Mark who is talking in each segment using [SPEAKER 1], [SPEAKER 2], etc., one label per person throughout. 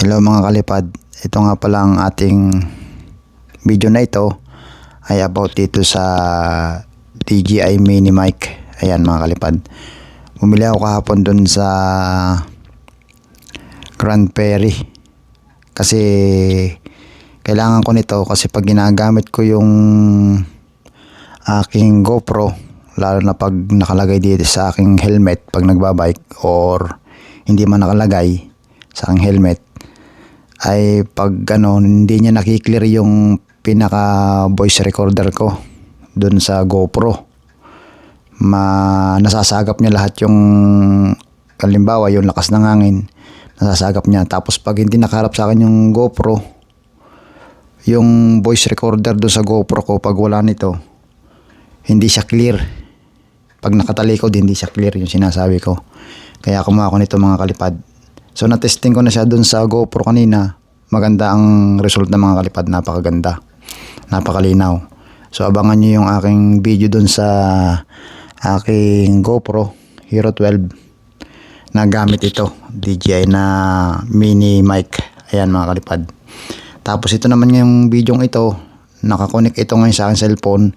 [SPEAKER 1] Hello mga kalipad, ito nga pala ang ating video na ito ay about dito sa DJI Mini Mic. Ayan mga kalipad. Bumili ako kahapon dun sa Grand Prairie. Kasi kailangan ko nito kasi pag ginagamit ko yung aking GoPro lalo na pag nakalagay dito sa aking helmet pag nagbabike or hindi man nakalagay sa aking helmet ay pag ano hindi niya nakiklear yung pinaka voice recorder ko dun sa GoPro. Ma nasasagap niya lahat yung halimbawa yung lakas ng hangin nasasagap niya. Tapos pag hindi nakaharap sa akin yung GoPro yung voice recorder doon sa GoPro ko pag wala nito hindi siya clear. Pag nakatalikod hindi siya clear yung sinasabi ko. Kaya kumuha ko nito mga kalipad so na-testing ko na siya doon sa GoPro kanina. Maganda ang result ng mga kalipad. Napakaganda. Napakalinaw. So abangan nyo yung aking video doon sa aking GoPro Hero 12 na gamit ito. DJI na mini mic. Ayan mga kalipad. Tapos ito naman yung video ito. Nakakonect ito ngayon sa aking cellphone.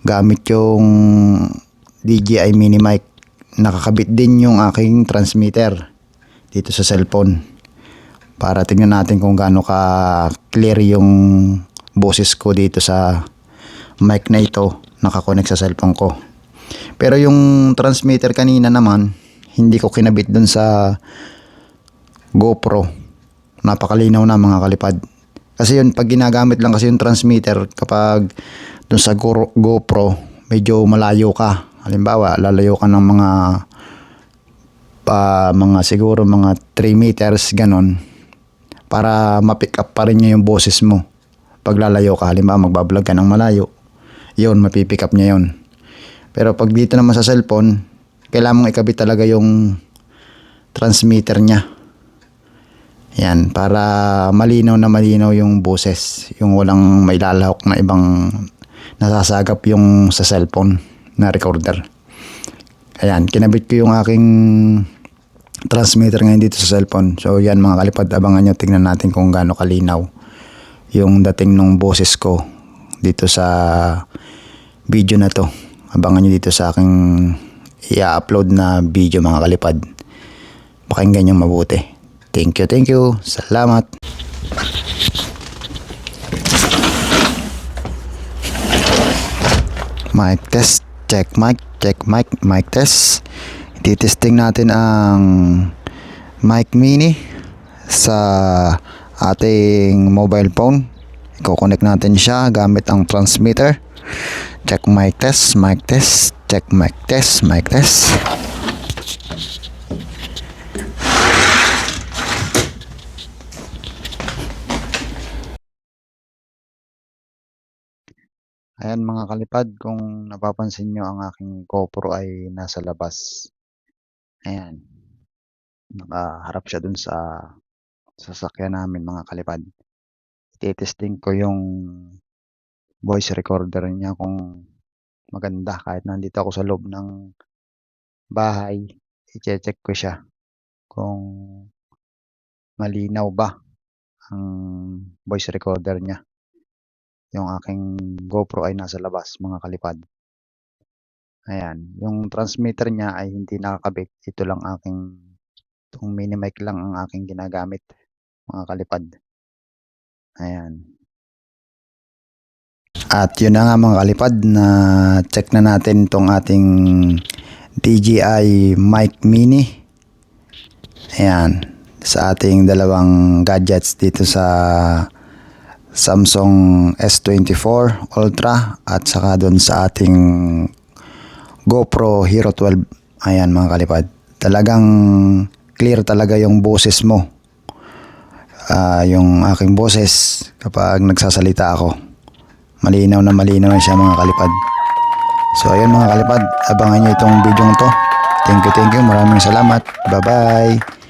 [SPEAKER 1] Gamit yung DJI mini mic. Nakakabit din yung aking transmitter dito sa cellphone. Para tingnan natin kung gaano ka clear yung boses ko dito sa mic na ito nakakonect sa cellphone ko. Pero yung transmitter kanina naman hindi ko kinabit dun sa GoPro. Napakalinaw na mga kalipad. Kasi yun pag ginagamit lang kasi yung transmitter kapag dun sa Go- GoPro medyo malayo ka. Halimbawa lalayo ka ng mga pa mga siguro mga 3 meters ganon para ma-pick up pa rin niya yung boses mo pag lalayo ka halimbawa magbablog ka ng malayo yun mapipick up niya yun pero pag dito naman sa cellphone kailangan mong ikabit talaga yung transmitter niya yan, para malinaw na malinaw yung boses. Yung walang may lalahok na ibang nasasagap yung sa cellphone na recorder. Ayan, kinabit ko yung aking transmitter ngayon dito sa cellphone. So yan mga kalipad, abangan nyo, tingnan natin kung gaano kalinaw yung dating ng boses ko dito sa video na to. Abangan nyo dito sa aking i-upload na video mga kalipad. Pakinggan nyo mabuti. Thank you, thank you. Salamat. Mic test, check mic, check mic, mic test. Titesting natin ang mic mini sa ating mobile phone. Iko-connect natin siya gamit ang transmitter. Check mic test, mic test, check mic test, mic test. Ayan mga kalipad, kung napapansin nyo ang aking GoPro ay nasa labas. Ayan. Nakaharap siya dun sa sasakyan namin mga kalipad. Titesting ko yung voice recorder niya kung maganda kahit nandito ako sa loob ng bahay. I-check ko siya kung malinaw ba ang voice recorder niya yung aking GoPro ay nasa labas mga kalipad. Ayan, yung transmitter niya ay hindi nakakabit. Ito lang aking itong mini mic lang ang aking ginagamit mga kalipad. Ayan. At yun na nga mga kalipad na check na natin itong ating DJI mic mini. Ayan, sa ating dalawang gadgets dito sa Samsung S24 Ultra at saka doon sa ating GoPro Hero 12. Ayan mga kalipad. Talagang clear talaga yung boses mo. Ah, yung aking boses kapag nagsasalita ako. Malinaw na malinaw na siya mga kalipad. So ayun mga kalipad, abangan nyo itong video to. Thank you, thank you. Maraming salamat. Bye-bye.